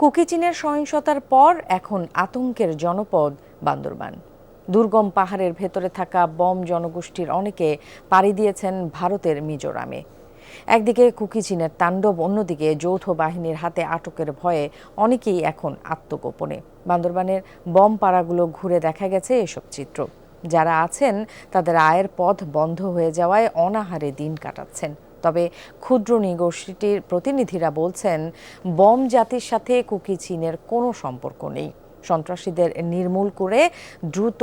Cookie চীনের সহিংসতার পর এখন আতঙ্কের জনপদ বান্দরবান। দুর্গম পাহাড়ের ভেতরে থাকা বম জনগোষ্ঠীর অনেকে পাড়ি দিয়েছেন ভারতের মিজোরামে। একদিকে কুকি চীনের তাণ্ডব, অন্যদিকে যৌথ বাহিনীর হাতে আটকের ভয়ে অনেকেই এখন আত্মগোপনে। বান্দরবানের বম পাড়াগুলো ঘুরে দেখা গেছে এসব চিত্র। যারা আছেন, তাদের আয়ের পথ বন্ধ হয়ে যাওয়ায় অনাহারে দিন কাটাচ্ছেন। তবে ক্ষুদ্র নৃগোষ্ঠীটির প্রতিনিধিরা বলছেন, বম জাতির সাথে কুকি চীনের কোনো সম্পর্ক নেই। সন্ত্রাসীদের নির্মূল করে দ্রুত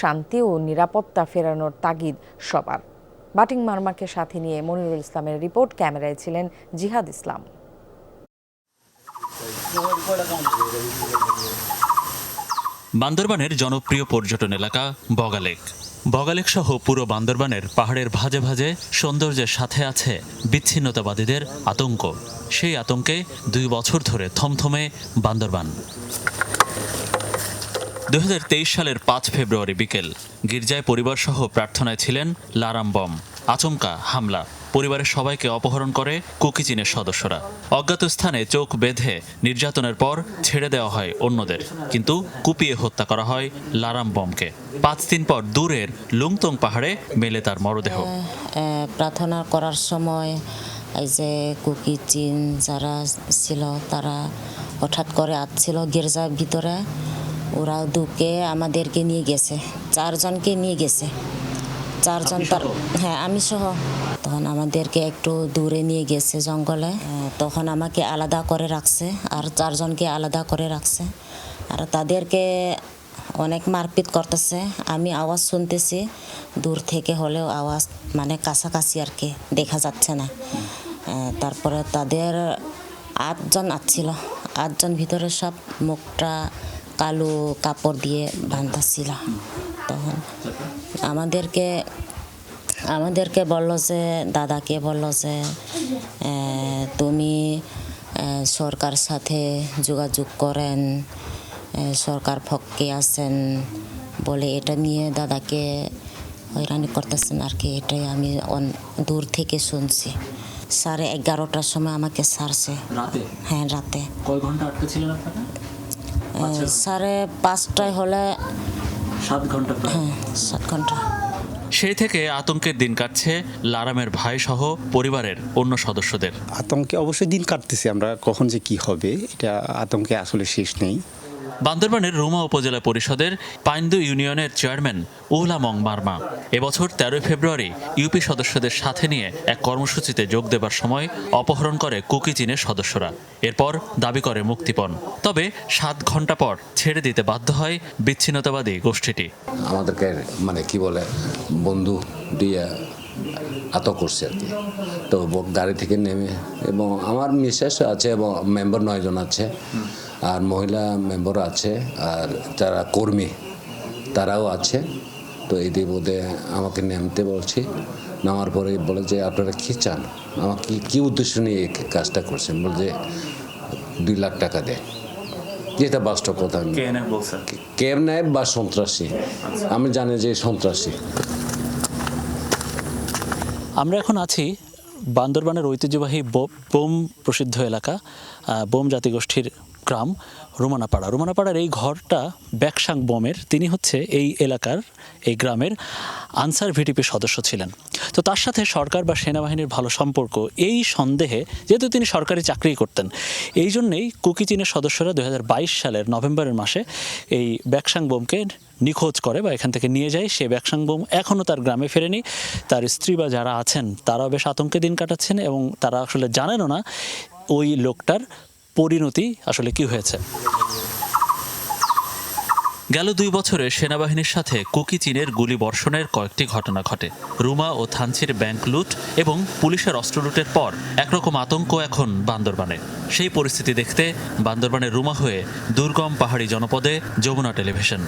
শান্তি ও নিরাপত্তা ফেরানোর তাগিদ সবার। বাটিং মার্মাকে সাথে নিয়ে মনিরুল ইসলামের রিপোর্ট, ক্যামেরায় ছিলেন জিহাদ ইসলাম। বান্দরবানের জনপ্রিয় পর্যটন এলাকা বগালেক। বগালেক সহ পুরো বান্দরবানের পাহাড়ের ভাজে ভাজে সৌন্দর্যের সাথে আছে বিচ্ছিন্নতাবাদীদের আতঙ্ক। সেই আতঙ্কে দুই বছর ধরে থমথমে বান্দরবান। দুহাজার তেইশ সালের পাঁচ ফেব্রুয়ারি বিকেল গির্জায় পরিবারসহ প্রার্থনায় ছিলেন লারাম বম। আচমকা হামলা। পরিবারের সবাইকে অপহরণ করে কুকিচিনের সদস্যরা। অজ্ঞাত স্থানে চোখ বেঁধে নির্যাতনের পর ছেড়ে দেওয়া হয় অন্যদের। কিন্তু কুপিয়ে হত্যা করা হয় লারাম বমকে। পাঁচ দিন পর দূরের লুংতং পাহাড়ে মেলে তার মরদেহ। প্রার্থনা করার সময় এই যে কুকি চিন যারা ছিল, তারা হঠাৎ করে আসছিল গির্জার ভিতরে। ওরা দুকে আমাদেরকে নিয়ে গেছে, চারজনকে নিয়ে গেছে। চারজন তার হ্যাঁ আমি সহ। তখন আমাদেরকে একটু দূরে নিয়ে গেছে জঙ্গলে। তখন আমাকে আলাদা করে রাখছে আর চারজনকে আলাদা করে রাখছে। আর তাদেরকে অনেক মারপিট করতেছে। আমি আওয়াজ শুনতেছি দূর থেকে হলেও আওয়াজ মানে কাছাকাছি আর কি দেখা যাচ্ছে না। তারপরে তাদের আটজন আসছিল আটজন ভিতরে সব মুখটা কালো কাপড় দিয়ে বাঁধা ছিল তখন। আমাদেরকে আমাদেরকে বলল যে দাদাকে বলল যে তুমি সরকার সাথে যোগাযোগ করেন সরকার পক্ষে আছেন বলে এটা নিয়ে দাদাকে হয়রানি করতেছেন আর কি এটাই আমি দূর থেকে শুনছি। সাড়ে এগারোটার সময় আমাকে সারছে হ্যাঁ রাতে। সাড়ে পাঁচটায় হলে সাত ঘণ্টা সাত ঘণ্টা। সেই থেকে আতঙ্কের দিন কাটছে লারামের ভাই সহ পরিবারের অন্য সদস্যদের। আতঙ্কে অবশ্যই দিন কাটতেছি আমরা কখন যে কি হবে এটা আতঙ্কে আসলে শেষ নেই। বান্দরবানের রুমা উপজেলা পরিষদের পাইন্দু ইউনিয়নের চেয়ারম্যান উহলামং মার্মা এবছর তেরোই ফেব্রুয়ারি ইউপি সদস্যদের সাথে নিয়ে এক কর্মসূচিতে যোগ দেবার সময় অপহরণ করে কুকি চীনের সদস্যরা। এরপর দাবি করে মুক্তিপণ। তবে সাত ঘণ্টা পর ছেড়ে দিতে বাধ্য হয় বিচ্ছিন্নতাবাদী গোষ্ঠীটি। আমাদেরকে মানে কি বলে, বন্ধু দিয়ে আতক করছে আর কি। তো গাড়ি থেকে নেমে, এবং আমার মিসেস আছে এবং মেম্বার নয়জন আছে। আর মহিলা মেম্বার আছে আর যারা কর্মী তারাও আছে। তো এদের মধ্যে আমাকে নামতে বলছি। নামার পরে বলে যে আপনারা কী চান? আমাকে কি- কী উদ্দেশ্য নিয়ে এই কাজটা করছেন? বলে যে দুই লাখ টাকা দেয় যেটা বাস্তব কথা কেম নেয় বা সন্ত্রাসী? আমি জানি যে সন্ত্রাসী। আমরা এখন আছি বান্দরবানের ঐতিহ্যবাহী বোম প্রসিদ্ধ এলাকা বোম জাতিগোষ্ঠীর গ্রাম রোমানাপাড়া। রোমানাপাড়ার এই ঘরটা ব্যাকসাং বোমের। তিনি হচ্ছে এই এলাকার, এই গ্রামের আনসার ভিডিপি সদস্য ছিলেন। তো তার সাথে সরকার বা সেনাবাহিনীর ভালো সম্পর্ক, এই সন্দেহে যেহেতু তিনি সরকারি চাকরি করতেন, এই জন্যেই কুকি চীনের সদস্যরা দু হাজার বাইশ সালের নভেম্বরের মাসে এই ব্যাকসাং বোমকে নিখোঁজ করে বা এখান থেকে নিয়ে যায়। সে ব্যাকসাং বোম এখনও তার গ্রামে ফেরেনি। তার স্ত্রী বা যারা আছেন, তারাও বেশ আতঙ্কে দিন কাটাচ্ছেন এবং তারা আসলে জানেনও না ওই লোকটার পরিণতি আসলে কি হয়েছে? গেল দুই বছরে সেনাবাহিনীর সাথে কুকি চীনের গুলি বর্ষণের কয়েকটি ঘটনা ঘটে। রুমা ও থানচির ব্যাংক লুট এবং পুলিশের অস্ত্র লুটের পর একরকম আতঙ্ক এখন বান্দরবানে। সেই পরিস্থিতি দেখতে বান্দরবানের রুমা হয়ে দুর্গম পাহাড়ি জনপদে যমুনা টেলিভিশন।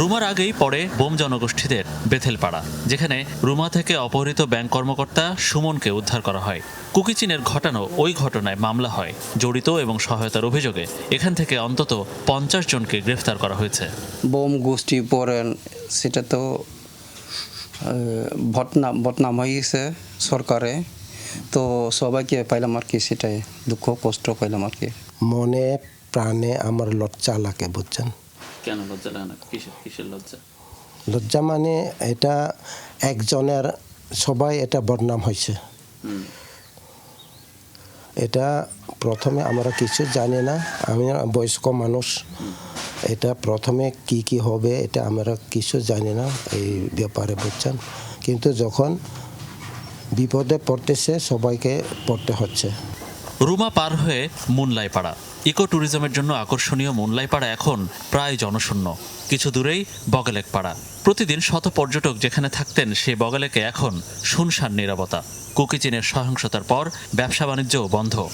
রুমার আগেই পড়ে বোম জনগোষ্ঠীদের বেথেলপাড়া যেখানে রুমা থেকে অপহৃত ব্যাংক কর্মকর্তা সুমনকে উদ্ধার করা হয়। কুকিচিনের ঘটানো ওই ঘটনায় মামলা হয়। জড়িত এবং সহায়তার অভিযোগে এখান থেকে অন্তত পঞ্চাশ জনকে গ্রেফতার করা হয়েছে। বোম গোষ্ঠী পড়েন সেটা তো বদনাম বদনাম হয়ে গেছে সরকারে। তো সবাইকে পাইলাম আর কি সেটাই দুঃখ কষ্ট পাইলাম আর কি। মনে প্রাণে আমার লজ্জা লাগে বুঝছেন? কেন লজ্জা লাগে না? কিসের কিসের লজ্জা? লজ্জা মানে এটা একজনের সবাই এটা বদনাম হয়েছে। এটা প্রথমে আমরা কিছু জানি না আমি বয়স্ক মানুষ। এটা প্রথমে কি কি হবে এটা আমরা কিছু জানি না এই ব্যাপারে বুঝছেন? কিন্তু যখন বিপদে পড়তেছে সবাইকে পড়তে হচ্ছে। রুমা পার হয়ে মুনলাই পাড়া ইকো ট্যুরিজমের জন্য আকর্ষণীয় মুনলাই পাড়া এখন প্রায় জনশূন্য। কিছু দূরেই বগলেক পাড়া প্রতিদিন শত পর্যটক যেখানে থাকতেন সে বগলেকে এখন শুনশান নিরাপত্তা কুকিচিনের সহিংসতার পর ব্যবসা বাণিজ্যও বন্ধ।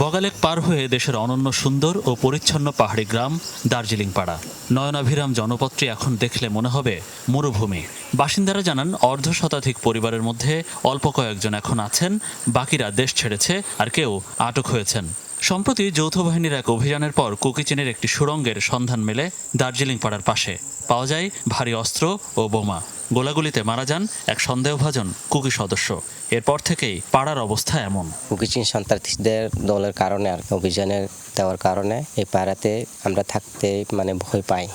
বগালেক পার হয়ে দেশের অনন্য সুন্দর ও পরিচ্ছন্ন পাহাড়ি গ্রাম দার্জিলিং পাড়া নয়নাভিরাম জনপদটি এখন দেখলে মনে হবে মরুভূমি। বাসিন্দারা জানান, অর্ধ শতাধিক পরিবারের মধ্যে অল্প কয়েকজন এখন আছেন, বাকিরা দেশ ছেড়েছে আর কেউ আটক হয়েছেন। সম্প্রতি যৌথ বাহিনীর এক অভিযানের পর কুকিচিনের একটি সুড়ঙ্গের সন্ধান মেলে দার্জিলিং পাড়ার পাশে। পাওয়া যায় ভারী অস্ত্র ও বোমা। গোলাগুলিতে মারা যান এক সন্দেহভাজন কুকি সদস্য। এরপর থেকেই পাড়ার অবস্থা এমন। কুকিচিন সন্ত্রাসীদের দলের কারণে আর কি অভিযানে দেওয়ার কারণে এই পাড়াতে আমরা থাকতে মানে ভয় পাই।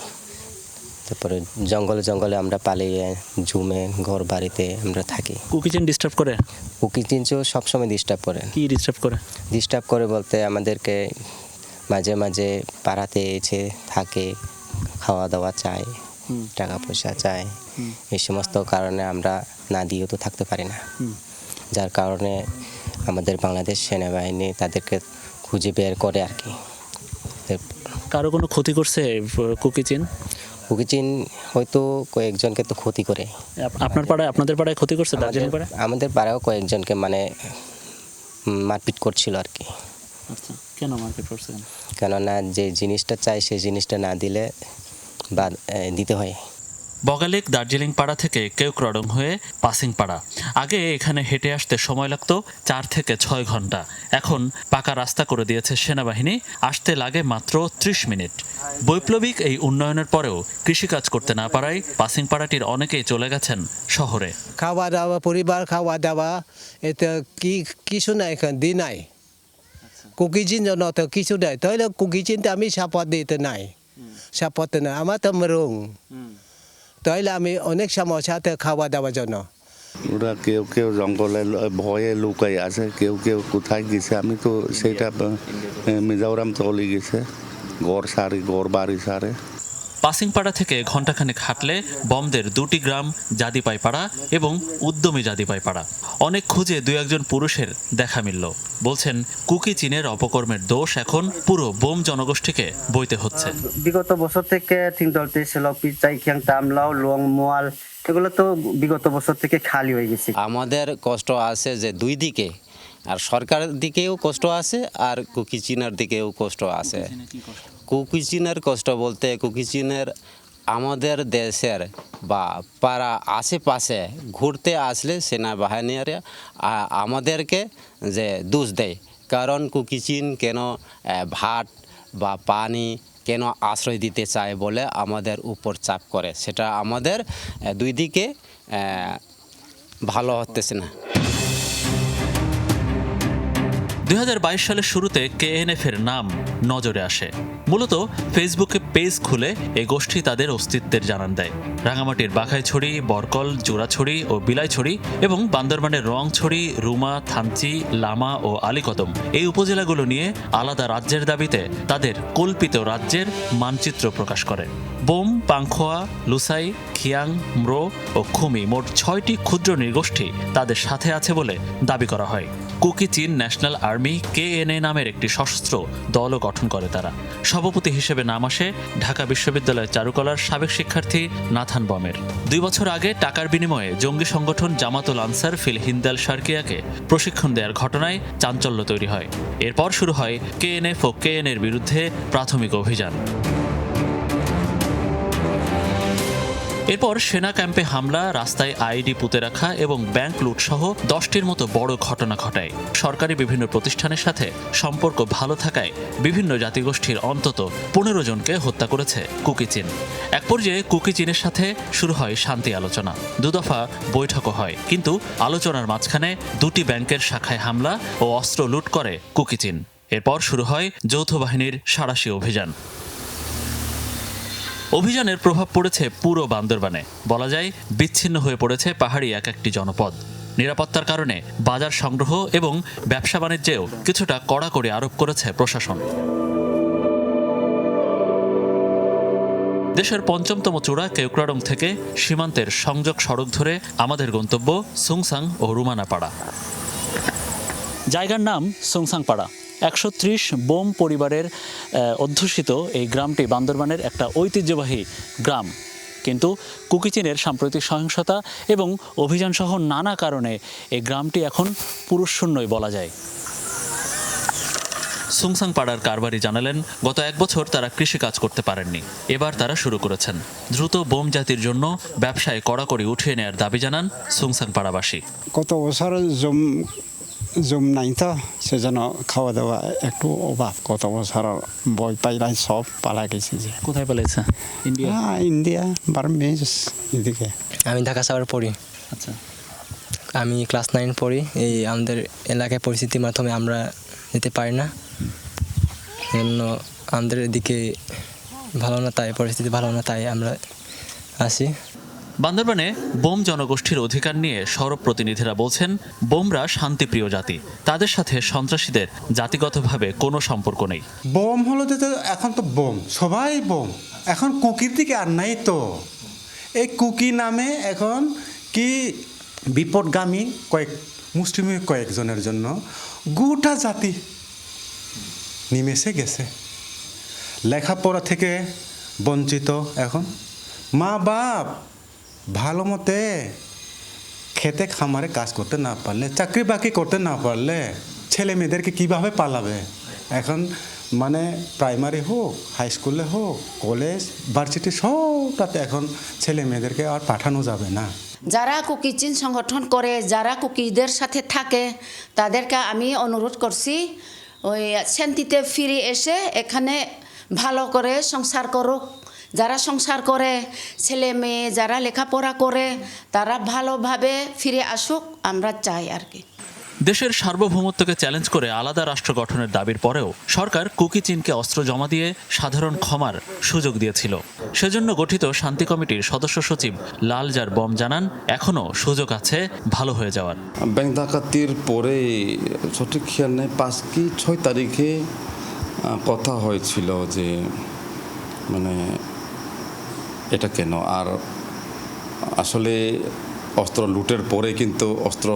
তারপরে জঙ্গলে জঙ্গলে আমরা পালিয়ে জুমে ঘর বাড়িতে আমরা থাকি। কুকিচিন ডিস্টার্ব করে? কুকিচিন সবসময় ডিস্টার্ব করে। কি ডিস্টার্ব করে? ডিস্টার্ব করে বলতে আমাদেরকে মাঝে মাঝে পাড়াতে এসে থাকে। খাওয়া দাওয়া চাই টাকা পয়সা চাই এই সমস্ত কারণে আমরা না দিয়েও তো থাকতে পারি না। যার কারণে আমাদের বাংলাদেশ সেনাবাহিনী তাদেরকে খুঁজে বের করে আর কি। কারও কোনো ক্ষতি করছে কুকিচিন কুকিচিন হয়তো কয়েকজনকে তো ক্ষতি করে। আপনার পাড়ায় আপনাদের পাড়ায় ক্ষতি করছে দার্জিলিং পাড়ায়? আমাদের- পাড়াও কয়েকজনকে মানে মারপিট করছিল আর কি। আচ্ছা কেন মার্কেট করছে কেননা যে জিনিসটা চাই সেই জিনিসটা না দিলে বা দিতে হয়। বগালেক দার্জিলিং পাড়া থেকে কেউ কেউক্রডং হয়ে পাসিং পাড়া আগে এখানে হেঁটে আসতে সময় লাগতো চার থেকে ছয় ঘণ্টা। এখন পাকা রাস্তা করে দিয়েছে সেনাবাহিনী আসতে লাগে মাত্র ত্রিশ মিনিট। বৈপ্লবিক এই উন্নয়নের পরেও কৃষিকাজ করতে না পারায় পাসিং পাড়াটির অনেকেই চলে গেছেন শহরে। খাওয়া দাওয়া পরিবার খাওয়া দাওয়া এটা কি কিছু নাই এখানে দি নাই। কুকিজিন জন্য তো কিছু নাই তাহলে কুকিজিনটা আমি সাপোর্ট দিতে নাই। সাপোর্ট না আমার তো মরুং তাইলে আমি অনেক সময় সাথে খাওয়া দাওয়ার জন্য ওরা কেউ কেউ জঙ্গলে ভয়ে লুকাই আছে কেউ কেউ কোথায় গেছে আমি তো সেটা মিজোরাম চলে গেছে ঘর সারি ঘর বাড়ি সারে পাসিংপাড়া থেকে ঘণ্টাখানেক হাঁটলে বমদের দুটি গ্রাম জাদিপাই পাড়া এবং উদ্যমী জাদিপাই পাড়া অনেক খুঁজে দু একজন পুরুষের দেখা মিলল। বলছেন কুকি চীনের অপকর্মের দোষ এখন পুরো বোম জনগোষ্ঠীকে বইতে হচ্ছে। বিগত বছর থেকে ঠিক দলতে ছিল পিচাই খিয়াং তামলাও লং মোয়াল এগুলো তো বিগত বছর থেকে খালি হয়ে গেছে। আমাদের কষ্ট আছে যে দুই দিকে আর সরকারের দিকেও কষ্ট আছে আর কুকিচিনার দিকেও কষ্ট আছে। কুকিচিনের কষ্ট বলতে কুকিচিনের আমাদের দেশের বা পাড়া আশেপাশে ঘুরতে আসলে সেনাবাহিনীরা আমাদেরকে যে দোষ দেয়। কারণ কুকিচিন কেন ভাত বা পানি কেন আশ্রয় দিতে চায় বলে আমাদের উপর চাপ করে। সেটা আমাদের দুই দিকে ভালো হতেছে না। দুই হাজার বাইশ সালের শুরুতে কেএনএফ এর নাম নজরে আসে। মূলত ফেসবুকে পেজ খুলে এই গোষ্ঠী তাদের অস্তিত্বের জানান দেয়। রাঙামাটির বাঘাইছড়ি, বরকল, জোড়াছড়ি ও বিলাইছড়ি এবং বান্দরবানের রংছড়ি, রুমা, থানচি, লামা ও আলীকদম এই উপজেলাগুলো নিয়ে আলাদা রাজ্যের দাবিতে তাদের কল্পিত রাজ্যের মানচিত্র প্রকাশ করে। বোম, পাংখোয়া, লুসাই, খিয়াং, ম্রো ও খুমি মোট ছয়টি ক্ষুদ্র নৃগোষ্ঠী তাদের সাথে আছে বলে দাবি করা হয়। কুকি চীন ন্যাশনাল আর্মি কেএনএ নামের একটি সশস্ত্র দলও গঠন করে তারা। সভাপতি হিসেবে নাম আসে ঢাকা বিশ্ববিদ্যালয়ের চারুকলার সাবেক শিক্ষার্থী নাথান বমের। দুই বছর আগে টাকার বিনিময়ে জঙ্গি সংগঠন জামাতুল আনসার ফিল হিন্দাল সার্কিয়াকে প্রশিক্ষণ দেওয়ার ঘটনায় চাঞ্চল্য তৈরি হয়। এরপর শুরু হয় কে এন কেএনএফ ও কেএনএর বিরুদ্ধে প্রাথমিক অভিযান। এরপর সেনা ক্যাম্পে হামলা, রাস্তায় আইডি পুঁতে রাখা এবং ব্যাংক লুট সহ দশটির মতো বড় ঘটনা ঘটায়। সরকারি বিভিন্ন প্রতিষ্ঠানের সাথে সম্পর্ক ভালো থাকায় বিভিন্ন জাতিগোষ্ঠীর অন্তত পনেরো জনকে হত্যা করেছে কুকি চীন। এক পর্যায়ে কুকি চীনের সাথে শুরু হয় শান্তি আলোচনা। দুদফা বৈঠকও হয়, কিন্তু আলোচনার মাঝখানে দুটি ব্যাংকের শাখায় হামলা ও অস্ত্র লুট করে কুকি চীন। এরপর শুরু হয় যৌথ বাহিনীর সাঁড়াশি অভিযান। অভিযানের প্রভাব পড়েছে পুরো বান্দরবানে। বলা যায়, বিচ্ছিন্ন হয়ে পড়েছে পাহাড়ি এক একটি জনপদ। নিরাপত্তার কারণে বাজার সংগ্রহ এবং ব্যবসা বাণিজ্যেও কিছুটা কড়াকড়ি আরোপ করেছে প্রশাসন। দেশের পঞ্চমতম চূড়া কেউক্রাডং থেকে সীমান্তের সংযোগ সড়ক ধরে আমাদের গন্তব্য সুংসাং ও রুমানাপাড়া। জায়গার নাম সুংসাংপাড়া। একশো ত্রিশ বোম পরিবারের অধ্যুষিত এই গ্রামটি বান্দরবানের একটা ঐতিহ্যবাহী গ্রাম। কিন্তু কুকিচিনের সাম্প্রতিক সহিংসতা এবং অভিযানসহ নানা কারণে এই গ্রামটি এখন পুরুষশূন্যই বলা যায়। সুংসাং পাড়ার কারবারি জানালেন গত এক বছর তারা কৃষি কাজ করতে পারেননি। এবার তারা শুরু করেছেন। দ্রুত বোম জাতির জন্য ব্যবসায় কড়াকড়ি উঠিয়ে নেয়ার দাবি জানান সুংসাং পাড়াবাসী। গত বছর জম নাই তো সেজন্য খাওয়া দাওয়া একটু অভাব গত বছর বই পাইলাই সব পালা গেছে যে। কোথায় পালিয়েছে ইন্ডিয়া হ্যাঁ ইন্ডিয়া বার্মিজ এদিকে। আমি ঢাকা শহর পড়ি। আচ্ছা। আমি ক্লাস নাইন পড়ি এই আমাদের এলাকায় পরিস্থিতির মাধ্যমে আমরা যেতে পারি না। জন্য আমাদের এদিকে ভালো না তাই পরিস্থিতি ভালো না তাই আমরা আসি। বান্দরবানে বোম জনগোষ্ঠীর অধিকার নিয়ে সরব প্রতিনিধিরা বলছেন, বোমরা শান্তিপ্রিয় জাতি। তাদের সাথে সন্ত্রাসীদের জাতিগতভাবে কোনো সম্পর্ক নেই। বোম হলো যে এখন তো বোম, সবাই বোম। এখন কুকির দিকে আর নাই তো। এই কুকি নামে এখন কি বিপদগামী কয়েক মুসলিম কয়েকজনের জন্য গোটা জাতি নিমেষে গেছে। লেখাপড়া থেকে বঞ্চিত এখন। মা বাপ ভালো মতে খেতে খামারে কাজ করতে না পারলে, চাকরি বাকরি করতে না পারলে ছেলে মেয়েদেরকে কীভাবে পালাবে? এখন মানে প্রাইমারি হোক হাই স্কুলে হোক কলেজ ভার্সিটি সবটাতে এখন ছেলে মেয়েদেরকে আর পাঠানো যাবে না। যারা কুকিচিন সংগঠন করে, যারা কুকিদের সাথে থাকে, তাদেরকে আমি অনুরোধ করছি, ওই শান্তিতে ফিরে এসে এখানে ভালো করে সংসার করুক। যারা সংসার করে ছেলে মেয়ে যারা লেখাপড়া করে তারা ভালোভাবে ফিরে আসুক আমরা চাই আর কি। দেশের সার্বভৌমত্বকে চ্যালেঞ্জ করে আলাদা রাষ্ট্র গঠনের দাবির পরেও সরকার কুকি চীনকে অস্ত্র জমা দিয়ে সাধারণ ক্ষমার সুযোগ দিয়েছিল। সেজন্য গঠিত শান্তি কমিটির সদস্য সচিব লালজার বম জানান এখনও সুযোগ আছে ভালো হয়ে যাওয়ার। ব্যাংক ডাকাতির পরে সঠিক খেয়াল নেই। পাঁচ কি ছয় তারিখে কথা হয়েছিল যে মানে এটা কেন? আর আসলে অস্ত্র লুটের পরে কিন্তু অস্ত্র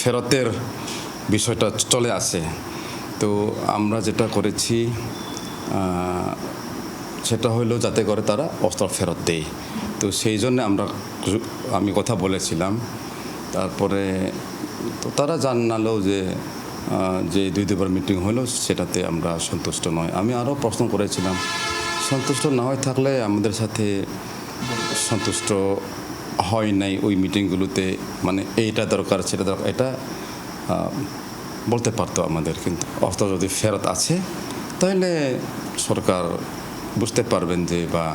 ফেরতের বিষয়টা চলে আসে। তো আমরা যেটা করেছি সেটা হলো যাতে করে তারা অস্ত্র ফেরত দেয়। তো সেই জন্য আমরা আমি কথা বলেছিলাম। তারপরে তো তারা জানালো যে যে দুই দুবার মিটিং হলো, সেটাতে আমরা সন্তুষ্ট নয়। আমি আরও প্রশ্ন করেছিলাম, সন্তুষ্ট না হয়ে থাকলে আমাদের সাথে সন্তুষ্ট হয় নাই ওই মিটিংগুলোতে মানে এইটা দরকার, সেটা দরকার, এটা বলতে পারতো আমাদের, কিন্তু অর্থ যদি ফেরত আছে, তাহলে সরকার বুঝতে পারবেন যে বা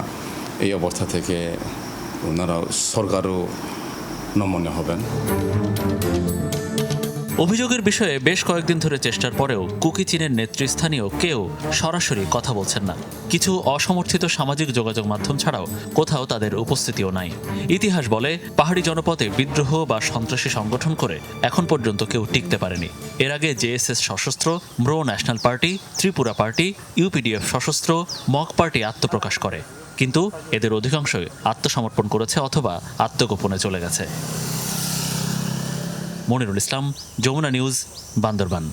এই অবস্থা থেকে ওনারা সরকারও নমনীয় হবেন। অভিযোগের বিষয়ে বেশ কয়েকদিন ধরে চেষ্টার পরেও কুকি চীনের নেতৃস্থানীয় কেউ সরাসরি কথা বলছেন না। কিছু অসমর্থিত সামাজিক যোগাযোগ মাধ্যম ছাড়াও কোথাও তাদের উপস্থিতিও নাই। ইতিহাস বলে, পাহাড়ি জনপদে বিদ্রোহ বা সন্ত্রাসী সংগঠন করে এখন পর্যন্ত কেউ টিকতে পারেনি। এর আগে জেএসএস সশস্ত্র, Mro national party, Tripura party, UPDF সশস্ত্র মক পার্টি আত্মপ্রকাশ করে। কিন্তু এদের অধিকাংশই আত্মসমর্পণ করেছে অথবা আত্মগোপনে চলে গেছে। মনিরুল ইসলাম যমুনা নিউজ বান্দরবান।